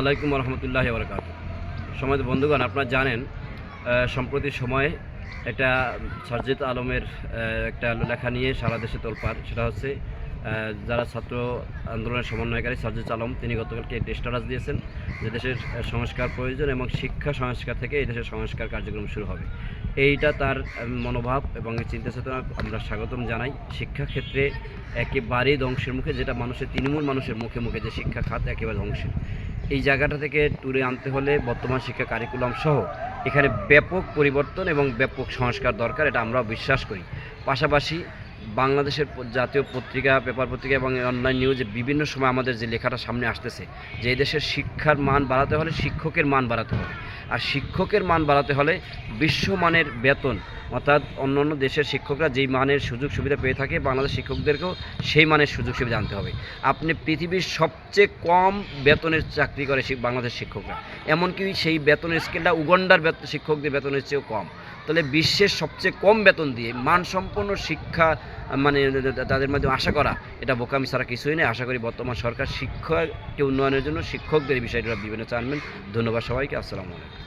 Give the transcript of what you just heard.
আলাইকুম রহমতুল্লাহ বরকাত সময় বন্ধুগণ, আপনারা জানেন সম্প্রতি সময়ে এটা সারজিদ আলমের একটা লেখা নিয়ে সারা দেশে তোলপাড়। সেটা হচ্ছে যারা ছাত্র আন্দোলনের সমন্বয়কারী সারজিদ আলম, তিনি গতকালকে একটি স্ট্যাটাস দিয়েছেন যে দেশের সংস্কার প্রয়োজন এবং শিক্ষা সংস্কার থেকে এই দেশের সংস্কার কার্যক্রম শুরু হবে। এইটা তার মনোভাব এবং চিন্তা চেতনা আমরা স্বাগতম জানাই। শিক্ষাক্ষেত্রে একেবারেই ধ্বংসের মুখে, যেটা মানুষের, তৃণমূল মানুষের মুখে মুখে যে শিক্ষা খাত একেবারে ধ্বংসের। এই জায়গাটা থেকে ট্যুরে আনতে হলে বর্তমান শিক্ষা কারিকুলাম সহ এখানে ব্যাপক পরিবর্তন এবং ব্যাপক সংস্কার দরকার, এটা আমরা বিশ্বাস করি। পাশাপাশি বাংলাদেশের জাতীয় পত্রিকা, পেপার পত্রিকা এবং অনলাইন নিউজে বিভিন্ন সময় আমাদের যে লেখাটা সামনে আসতেছে, যে দেশের শিক্ষার মান বাড়াতে হলে শিক্ষকের মান বাড়াতে হবে। আর শিক্ষকের মান বাড়াতে হলে বিশ্বমানের বেতন, অর্থাৎ অন্য অন্য দেশের শিক্ষকরা যেই মানের সুযোগ সুবিধা পেয়ে থাকে, বাংলাদেশ শিক্ষকদেরকেও সেই মানের সুযোগ সুবিধা আনতে হবে। আপনি পৃথিবীর সবচেয়ে কম বেতনের চাকরি করে বাংলাদেশ শিক্ষকরা। এমনকি সেই বেতনের স্কেলটা উগন্ডার শিক্ষকদের বেতনের চেয়েও কম। তাহলে বিশ্বের সবচেয়ে কম বেতন দিয়ে মানসম্পন্ন শিক্ষা মানে তাদের মাধ্যমে আশা করা, এটা বোকামি ছাড়া কিছুই নেই। আশা করি বর্তমান সরকার শিক্ষাকে উন্নয়নের জন্য শিক্ষকদের বিষয়টা বিবেচনা আনবেন ধন্যবাদ সবাইকে। আসসালামু আলাইকুম।